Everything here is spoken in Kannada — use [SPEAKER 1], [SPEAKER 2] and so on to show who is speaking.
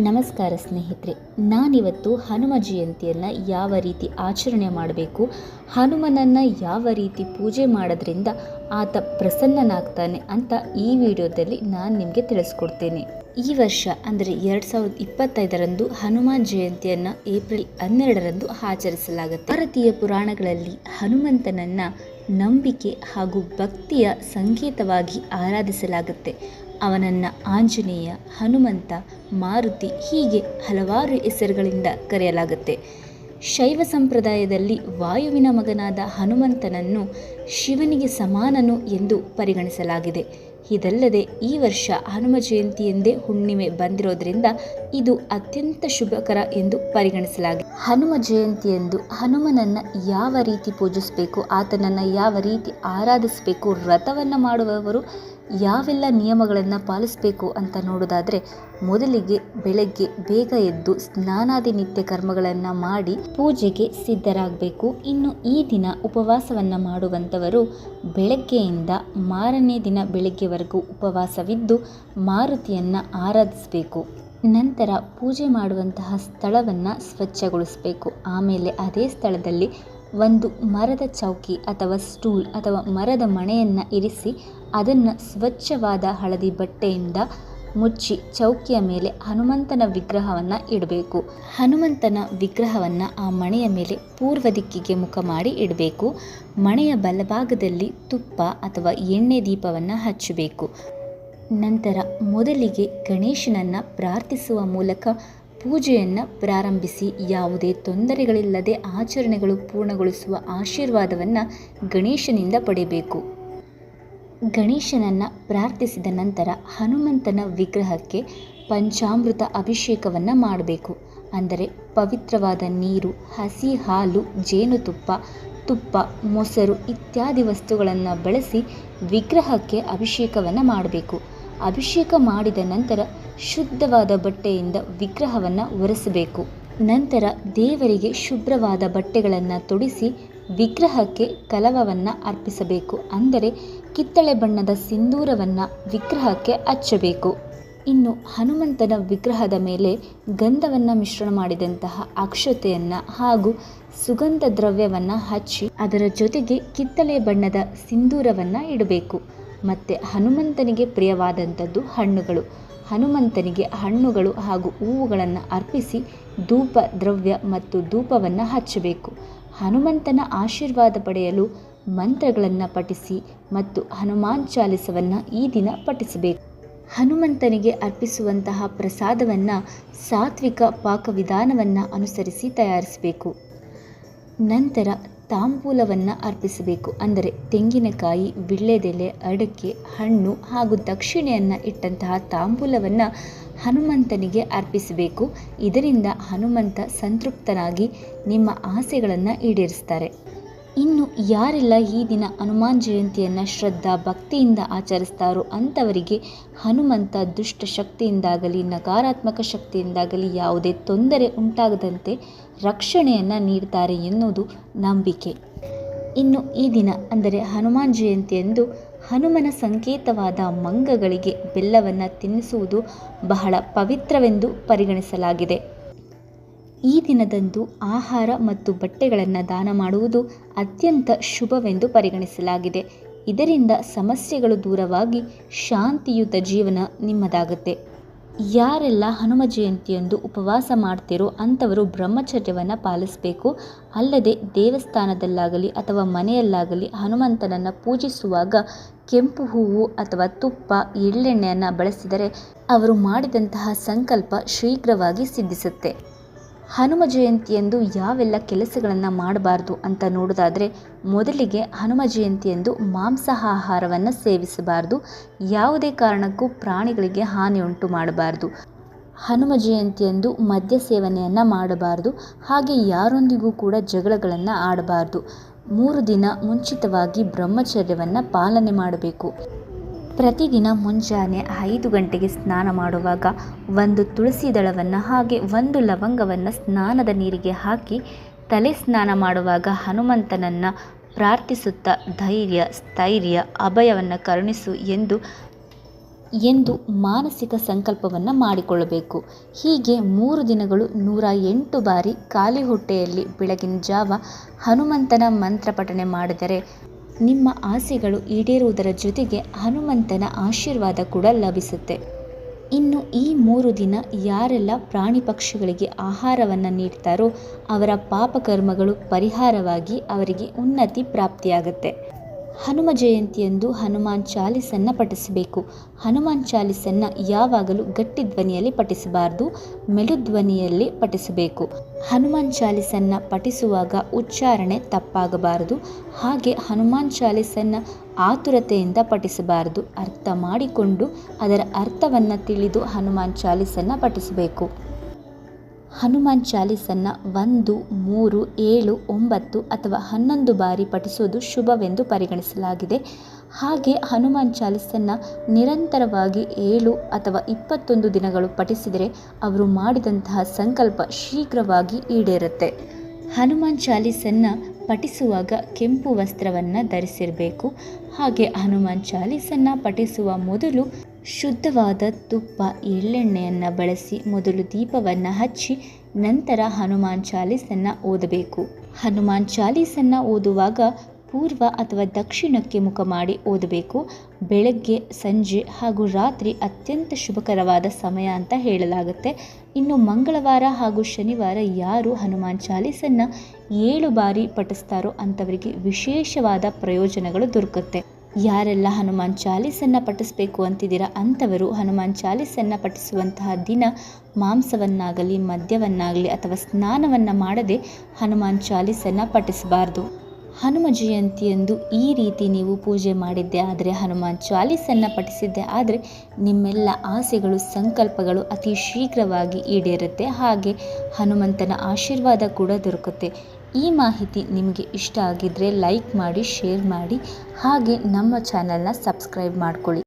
[SPEAKER 1] ನಮಸ್ಕಾರ ಸ್ನೇಹಿತರೆ, ನಾನಿವತ್ತು ಹನುಮ ಜಯಂತಿಯನ್ನು ಯಾವ ರೀತಿ ಆಚರಣೆ ಮಾಡಬೇಕು, ಹನುಮನನ್ನು ಯಾವ ರೀತಿ ಪೂಜೆ ಮಾಡೋದ್ರಿಂದ ಆತ ಪ್ರಸನ್ನನಾಗ್ತಾನೆ ಅಂತ ಈ ವಿಡಿಯೋದಲ್ಲಿ ನಾನು ನಿಮಗೆ ತಿಳಿಸ್ಕೊಡ್ತೇನೆ. ಈ ವರ್ಷ ಅಂದರೆ ಎರಡು ಸಾವಿರದ ಇಪ್ಪತ್ತೈದರಂದು ಹನುಮಾನ್ ಜಯಂತಿಯನ್ನು ಏಪ್ರಿಲ್ ಹನ್ನೆರಡರಂದು ಆಚರಿಸಲಾಗುತ್ತೆ. ಭಾರತೀಯ ಪುರಾಣಗಳಲ್ಲಿ ಹನುಮಂತನನ್ನು ನಂಬಿಕೆ ಹಾಗೂ ಭಕ್ತಿಯ ಸಂಕೇತವಾಗಿ ಆರಾಧಿಸಲಾಗುತ್ತೆ. ಅವನನ್ನು ಆಂಜನೇಯ ಹನುಮಂತ ಮಾರುತಿ ಹೀಗೆ ಹಲವಾರು ಹೆಸರುಗಳಿಂದ ಕರೆಯಲಾಗುತ್ತೆ. ಶೈವ ಸಂಪ್ರದಾಯದಲ್ಲಿ ವಾಯುವಿನ ಮಗನಾದ ಹನುಮಂತನನ್ನು ಶಿವನಿಗೆ ಸಮಾನನು ಎಂದು ಪರಿಗಣಿಸಲಾಗಿದೆ. ಇದಲ್ಲದೆ ಈ ವರ್ಷ ಹನುಮ ಜಯಂತಿ ಎಂದೇ ಹುಣ್ಣಿಮೆ ಬಂದಿರೋದ್ರಿಂದ ಇದು ಅತ್ಯಂತ ಶುಭಕರ ಎಂದು ಪರಿಗಣಿಸಲಾಗಿದೆ. ಹನುಮ ಜಯಂತಿಯಂದು ಹನುಮನನ್ನು ಯಾವ ರೀತಿ ಪೂಜಿಸಬೇಕು, ಆತನನ್ನು ಯಾವ ರೀತಿ ಆರಾಧಿಸಬೇಕು, ವ್ರತವನ್ನು ಮಾಡುವವರು ಯಾವೆಲ್ಲ ನಿಯಮಗಳನ್ನು ಪಾಲಿಸಬೇಕು ಅಂತ ನೋಡೋದಾದರೆ ಮೊದಲಿಗೆ ಬೆಳಗ್ಗೆ ಬೇಗ ಎದ್ದು ಸ್ನಾನಾದಿ ನಿತ್ಯ ಕರ್ಮಗಳನ್ನು ಮಾಡಿ ಪೂಜೆಗೆ ಸಿದ್ಧರಾಗಬೇಕು. ಇನ್ನು ಈ ದಿನ ಉಪವಾಸವನ್ನು ಮಾಡುವಂಥವರು ಬೆಳಗ್ಗೆಯಿಂದ ಮಾರನೇ ದಿನ ಬೆಳಗ್ಗೆವರೆಗೂ ಉಪವಾಸವಿದ್ದು ಮಾರುತಿಯನ್ನು ಆರಾಧಿಸಬೇಕು. ನಂತರ ಪೂಜೆ ಮಾಡುವಂತಹ ಸ್ಥಳವನ್ನು ಸ್ವಚ್ಛಗೊಳಿಸಬೇಕು. ಆಮೇಲೆ ಅದೇ ಸ್ಥಳದಲ್ಲಿ ಒಂದು ಮರದ ಚೌಕಿ ಅಥವಾ ಸ್ಟೂಲ್ ಅಥವಾ ಮರದ ಮಣೆಯನ್ನು ಇರಿಸಿ ಅದನ್ನು ಸ್ವಚ್ಛವಾದ ಹಳದಿ ಬಟ್ಟೆಯಿಂದ ಮುಚ್ಚಿ ಚೌಕಿಯ ಮೇಲೆ ಹನುಮಂತನ ವಿಗ್ರಹವನ್ನು ಇಡಬೇಕು. ಹನುಮಂತನ ವಿಗ್ರಹವನ್ನು ಆ ಮಣೆಯ ಮೇಲೆ ಪೂರ್ವ ದಿಕ್ಕಿಗೆ ಮುಖ ಮಾಡಿ ಇಡಬೇಕು. ಮಣೆಯ ಬಲಭಾಗದಲ್ಲಿ ತುಪ್ಪ ಅಥವಾ ಎಣ್ಣೆ ದೀಪವನ್ನು ಹಚ್ಚಬೇಕು. ನಂತರ ಮೊದಲಿಗೆ ಗಣೇಶನನ್ನು ಪ್ರಾರ್ಥಿಸುವ ಮೂಲಕ ಪೂಜೆಯನ್ನು ಪ್ರಾರಂಭಿಸಿ ಯಾವುದೇ ತೊಂದರೆಗಳಿಲ್ಲದೆ ಆಚರಣೆಗಳು ಪೂರ್ಣಗೊಳಿಸುವ ಆಶೀರ್ವಾದವನ್ನು ಗಣೇಶನಿಂದ ಪಡೆಯಬೇಕು. ಗಣೇಶನನ್ನು ಪ್ರಾರ್ಥಿಸಿದ ನಂತರ ಹನುಮಂತನ ವಿಗ್ರಹಕ್ಕೆ ಪಂಚಾಮೃತ ಅಭಿಷೇಕವನ್ನು ಮಾಡಬೇಕು. ಅಂದರೆ ಪವಿತ್ರವಾದ ನೀರು, ಹಸಿ ಹಾಲು, ಜೇನುತುಪ್ಪ, ತುಪ್ಪ, ಮೊಸರು ಇತ್ಯಾದಿ ವಸ್ತುಗಳನ್ನು ಬಳಸಿ ವಿಗ್ರಹಕ್ಕೆ ಅಭಿಷೇಕವನ್ನು ಮಾಡಬೇಕು. ಅಭಿಷೇಕ ಮಾಡಿದ ನಂತರ ಶುದ್ಧವಾದ ಬಟ್ಟೆಯಿಂದ ವಿಗ್ರಹವನ್ನು ಒರೆಸಬೇಕು. ನಂತರ ದೇವರಿಗೆ ಶುಭ್ರವಾದ ಬಟ್ಟೆಗಳನ್ನು ತೊಡಿಸಿ ವಿಗ್ರಹಕ್ಕೆ ಕಲವವನ್ನು ಅರ್ಪಿಸಬೇಕು. ಅಂದರೆ ಕಿತ್ತಳೆ ಬಣ್ಣದ ಸಿಂಧೂರವನ್ನು ವಿಗ್ರಹಕ್ಕೆ ಹಚ್ಚಬೇಕು. ಇನ್ನು ಹನುಮಂತನ ವಿಗ್ರಹದ ಮೇಲೆ ಗಂಧವನ್ನು ಮಿಶ್ರಣ ಮಾಡಿದಂತಹ ಅಕ್ಷತೆಯನ್ನು ಹಾಗೂ ಸುಗಂಧ ದ್ರವ್ಯವನ್ನು ಹಚ್ಚಿ ಅದರ ಜೊತೆಗೆ ಕಿತ್ತಳೆ ಬಣ್ಣದ ಸಿಂಧೂರವನ್ನು ಇಡಬೇಕು. ಮತ್ತು ಹನುಮಂತನಿಗೆ ಪ್ರಿಯವಾದಂಥದ್ದು ಹಣ್ಣುಗಳು. ಹನುಮಂತನಿಗೆ ಹಣ್ಣುಗಳು ಹಾಗೂ ಹೂವುಗಳನ್ನು ಅರ್ಪಿಸಿ ಧೂಪ ದ್ರವ್ಯ ಮತ್ತು ಧೂಪವನ್ನು ಹಚ್ಚಬೇಕು. ಹನುಮಂತನ ಆಶೀರ್ವಾದ ಪಡೆಯಲು ಮಂತ್ರಗಳನ್ನು ಪಠಿಸಿ ಮತ್ತು ಹನುಮಾನ್ ಚಾಲಿಸವನ್ನು ಈ ದಿನ ಪಠಿಸಬೇಕು. ಹನುಮಂತನಿಗೆ ಅರ್ಪಿಸುವಂತಹ ಪ್ರಸಾದವನ್ನು ಸಾತ್ವಿಕ ಪಾಕವಿಧಾನವನ್ನು ಅನುಸರಿಸಿ ತಯಾರಿಸಬೇಕು. ನಂತರ ತಾಂಬೂಲವನ್ನು ಅರ್ಪಿಸಬೇಕು. ಅಂದರೆ ತೆಂಗಿನಕಾಯಿ ವಿಳ್ಳೆದೆಲೆ ಅಡಕೆ, ಹಣ್ಣು ಹಾಗೂ ದಕ್ಷಿಣೆಯನ್ನು ಇಟ್ಟಂತಹ ತಾಂಬೂಲವನ್ನು ಹನುಮಂತನಿಗೆ ಅರ್ಪಿಸಬೇಕು. ಇದರಿಂದ ಹನುಮಂತ ಸಂತೃಪ್ತನಾಗಿ ನಿಮ್ಮ ಆಸೆಗಳನ್ನು ಈಡೇರಿಸ್ತಾರೆ. ಇನ್ನು ಯಾರೆಲ್ಲ ಈ ದಿನ ಹನುಮಾನ್ ಜಯಂತಿಯನ್ನು ಶ್ರದ್ಧಾ ಭಕ್ತಿಯಿಂದ ಆಚರಿಸ್ತಾರೋ ಅಂಥವರಿಗೆ ಹನುಮಂತ ದುಷ್ಟ ಶಕ್ತಿಯಿಂದಾಗಲಿ, ನಕಾರಾತ್ಮಕ ಶಕ್ತಿಯಿಂದಾಗಲಿ ಯಾವುದೇ ತೊಂದರೆ ಉಂಟಾಗದಂತೆ ರಕ್ಷಣೆಯನ್ನು ನೀಡ್ತಾರೆ ಎನ್ನುವುದು ನಂಬಿಕೆ. ಇನ್ನು ಈ ದಿನ ಅಂದರೆ ಹನುಮಾನ್ ಜಯಂತಿಯಂದು ಹನುಮನ ಸಂಕೇತವಾದ ಮಂಗಗಳಿಗೆ ಬೆಲ್ಲವನ್ನು ತಿನ್ನಿಸುವುದು ಬಹಳ ಪವಿತ್ರವೆಂದು ಪರಿಗಣಿಸಲಾಗಿದೆ. ಈ ದಿನದಂದು ಆಹಾರ ಮತ್ತು ಬಟ್ಟೆಗಳನ್ನು ದಾನ ಮಾಡುವುದು ಅತ್ಯಂತ ಶುಭವೆಂದು ಪರಿಗಣಿಸಲಾಗಿದೆ. ಇದರಿಂದ ಸಮಸ್ಯೆಗಳು ದೂರವಾಗಿ ಶಾಂತಿಯುತ ಜೀವನ ನಿಮ್ಮದಾಗುತ್ತೆ. ಯಾರೆಲ್ಲ ಹನುಮ ಜಯಂತಿಯಂದು ಉಪವಾಸ ಮಾಡ್ತಿರೋ ಅಂಥವರು ಬ್ರಹ್ಮಚರ್ಯವನ್ನು ಪಾಲಿಸಬೇಕು. ಅಲ್ಲದೆ ದೇವಸ್ಥಾನದಲ್ಲಾಗಲಿ ಅಥವಾ ಮನೆಯಲ್ಲಾಗಲಿ ಹನುಮಂತನನ್ನು ಪೂಜಿಸುವಾಗ ಕೆಂಪು ಹೂವು ಅಥವಾ ತುಪ್ಪ, ಎಳ್ಳೆಣ್ಣೆಯನ್ನು ಬಳಸಿದರೆ ಅವರು ಮಾಡಿದಂತಹ ಸಂಕಲ್ಪ ಶೀಘ್ರವಾಗಿ ಸಿದ್ಧಿಸುತ್ತೆ. ಹನುಮ ಜಯಂತಿಯಂದು ಯಾವೆಲ್ಲ ಕೆಲಸಗಳನ್ನು ಮಾಡಬಾರ್ದು ಅಂತ ನೋಡೋದಾದರೆ ಮೊದಲಿಗೆ ಹನುಮ ಜಯಂತಿಯಂದು ಮಾಂಸಾಹಾರವನ್ನು ಸೇವಿಸಬಾರ್ದು. ಯಾವುದೇ ಕಾರಣಕ್ಕೂ ಪ್ರಾಣಿಗಳಿಗೆ ಹಾನಿ ಉಂಟು ಮಾಡಬಾರ್ದು. ಹನುಮ ಜಯಂತಿಯಂದು ಮದ್ಯ ಸೇವನೆಯನ್ನು ಮಾಡಬಾರ್ದು. ಹಾಗೆ ಯಾರೊಂದಿಗೂ ಕೂಡ ಜಗಳಗಳನ್ನು ಆಡಬಾರ್ದು. ಮೂರು ದಿನ ಮುಂಚಿತವಾಗಿ ಬ್ರಹ್ಮಚರ್ಯವನ್ನು ಪಾಲನೆ ಮಾಡಬೇಕು. ಪ್ರತಿದಿನ ಮುಂಜಾನೆ ಐದು ಗಂಟೆಗೆ ಸ್ನಾನ ಮಾಡುವಾಗ ಒಂದು ತುಳಸಿ ದಳವನ್ನು ಹಾಗೆ ಒಂದು ಲವಂಗವನ್ನು ಸ್ನಾನದ ನೀರಿಗೆ ಹಾಕಿ ತಲೆ ಸ್ನಾನ ಮಾಡುವಾಗ ಹನುಮಂತನನ್ನು ಪ್ರಾರ್ಥಿಸುತ್ತಾ ಧೈರ್ಯ, ಸ್ಥೈರ್ಯ, ಅಭಯವನ್ನು ಕರುಣಿಸು ಎಂದು ಎಂದು ಮಾನಸಿಕ ಸಂಕಲ್ಪವನ್ನು ಮಾಡಿಕೊಳ್ಳಬೇಕು. ಹೀಗೆ ಮೂರು ದಿನಗಳು ನೂರ ಎಂಟು ಬಾರಿ ಖಾಲಿ ಹೊಟ್ಟೆಯಲ್ಲಿ ಬೆಳಗಿನ ಜಾವ ಹನುಮಂತನ ಮಂತ್ರ ಪಠನೆ ಮಾಡಿದರೆ ನಿಮ್ಮ ಆಸೆಗಳು ಈಡೇರುವುದರ ಜೊತೆಗೆ ಹನುಮಂತನ ಆಶೀರ್ವಾದ ಕೂಡ ಲಭಿಸುತ್ತೆ. ಇನ್ನು ಈ ಮೂರು ದಿನ ಯಾರೆಲ್ಲ ಪ್ರಾಣಿ ಪಕ್ಷಿಗಳಿಗೆ ಆಹಾರವನ್ನು ನೀಡ್ತಾರೋ ಅವರ ಪಾಪಕರ್ಮಗಳು ಪರಿಹಾರವಾಗಿ ಅವರಿಗೆ ಉನ್ನತಿ ಪ್ರಾಪ್ತಿಯಾಗುತ್ತೆ. ಹನುಮ ಜಯಂತಿಯಂದು ಹನುಮಾನ್ ಚಾಲಿಸನ್ನು ಪಠಿಸಬೇಕು. ಹನುಮಾನ್ ಚಾಲಿಸನ್ನು ಯಾವಾಗಲೂ ಗಟ್ಟಿ ಧ್ವನಿಯಲ್ಲಿ ಪಠಿಸಬಾರ್ದು ಮೆಲುಧ್ವನಿಯಲ್ಲಿ ಪಠಿಸಬೇಕು. ಹನುಮಾನ್ ಚಾಲಿಸನ್ನು ಪಠಿಸುವಾಗ ಉಚ್ಚಾರಣೆ ತಪ್ಪಾಗಬಾರದು, ಹಾಗೆ ಹನುಮಾನ್ ಚಾಲಿಸನ್ನು ಆತುರತೆಯಿಂದ ಪಠಿಸಬಾರದು. ಅರ್ಥ ಮಾಡಿಕೊಂಡು ಅದರ ಅರ್ಥವನ್ನು ತಿಳಿದು ಹನುಮಾನ್ ಚಾಲಿಸನ್ನು ಪಠಿಸಬೇಕು. ಹನುಮಾನ್ ಚಾಲೀಸನ್ನು ಒಂದು, ಮೂರು, ಏಳು, ಒಂಬತ್ತು ಅಥವಾ ಹನ್ನೊಂದು ಬಾರಿ ಪಠಿಸೋದು ಶುಭವೆಂದು ಪರಿಗಣಿಸಲಾಗಿದೆ. ಹಾಗೆ ಹನುಮಾನ್ ಚಾಲೀಸನ್ನು ನಿರಂತರವಾಗಿ ಏಳು ಅಥವಾ ಇಪ್ಪತ್ತೊಂದು ದಿನಗಳು ಪಠಿಸಿದರೆ ಅವರು ಮಾಡಿದಂತಹ ಸಂಕಲ್ಪ ಶೀಘ್ರವಾಗಿ ಈಡೇರುತ್ತೆ. ಹನುಮಾನ್ ಚಾಲೀಸನ್ನು ಪಠಿಸುವಾಗ ಕೆಂಪು ವಸ್ತ್ರವನ್ನು ಧರಿಸಿರಬೇಕು. ಹಾಗೆ ಹನುಮಾನ್ ಚಾಲೀಸನ್ನು ಪಠಿಸುವ ಮೊದಲು ಶುದ್ಧವಾದ ತುಪ್ಪ, ಎಳ್ಳೆಣ್ಣೆಯನ್ನು ಬಳಸಿ ಮೊದಲು ದೀಪವನ್ನು ಹಚ್ಚಿ, ನಂತರ ಹನುಮಾನ್ ಚಾಲೀಸನ್ನು ಓದಬೇಕು. ಹನುಮಾನ್ ಚಾಲೀಸನ್ನು ಓದುವಾಗ ಪೂರ್ವ ಅಥವಾ ದಕ್ಷಿಣಕ್ಕೆ ಮುಖ ಮಾಡಿ ಓದಬೇಕು. ಬೆಳಗ್ಗೆ, ಸಂಜೆ ಹಾಗೂ ರಾತ್ರಿ ಅತ್ಯಂತ ಶುಭಕರವಾದ ಸಮಯ ಅಂತ ಹೇಳಲಾಗುತ್ತೆ. ಇನ್ನು ಮಂಗಳವಾರ ಹಾಗೂ ಶನಿವಾರ ಯಾರು ಹನುಮಾನ್ ಚಾಲೀಸನ್ನು ಏಳು ಬಾರಿ ಪಠಿಸ್ತಾರೋ ಅಂಥವರಿಗೆ ವಿಶೇಷವಾದ ಪ್ರಯೋಜನಗಳು ದೊರಕುತ್ತೆ. ಯಾರೆಲ್ಲ ಹನುಮಾನ್ ಚಾಲೀಸನ್ನು ಪಠಿಸಬೇಕು ಅಂತಿದ್ದೀರಾ ಅಂಥವರು ಹನುಮಾನ್ ಚಾಲೀಸನ್ನು ಪಠಿಸುವಂತಹ ದಿನ ಮಾಂಸವನ್ನಾಗಲಿ, ಮದ್ಯವನ್ನಾಗಲಿ ಅಥವಾ ಸ್ನಾನವನ್ನು ಮಾಡದೆ ಹನುಮಾನ್ ಚಾಲೀಸನ್ನು ಪಠಿಸಬಾರ್ದು. ಹನುಮ ಜಯಂತಿಯಂದು ಈ ರೀತಿ ನೀವು ಪೂಜೆ ಮಾಡಿದ್ದೆ ಆದರೆ, ಹನುಮಾನ್ ಚಾಲೀಸನ್ನು ಪಠಿಸಿದ್ದೆ ಆದರೆ ನಿಮ್ಮೆಲ್ಲ ಆಸೆಗಳು, ಸಂಕಲ್ಪಗಳು ಅತಿ ಶೀಘ್ರವಾಗಿ ಈಡೇರುತ್ತೆ. ಹಾಗೆ ಹನುಮಂತನ ಆಶೀರ್ವಾದ ಕೂಡ ದೊರಕುತ್ತೆ. ಈ ಮಾಹಿತಿ ನಿಮಗೆ ಇಷ್ಟ ಆಗಿದ್ದರೆ ಲೈಕ್ ಮಾಡಿ ಶೇರ್ ಮಾಡಿ ಹಾಗೆ ನಮ್ಮ ಚಾನಲ್ನ ಸಬ್ಸ್ಕ್ರೈಬ್ ಮಾಡ್ಕೊಳ್ಳಿ.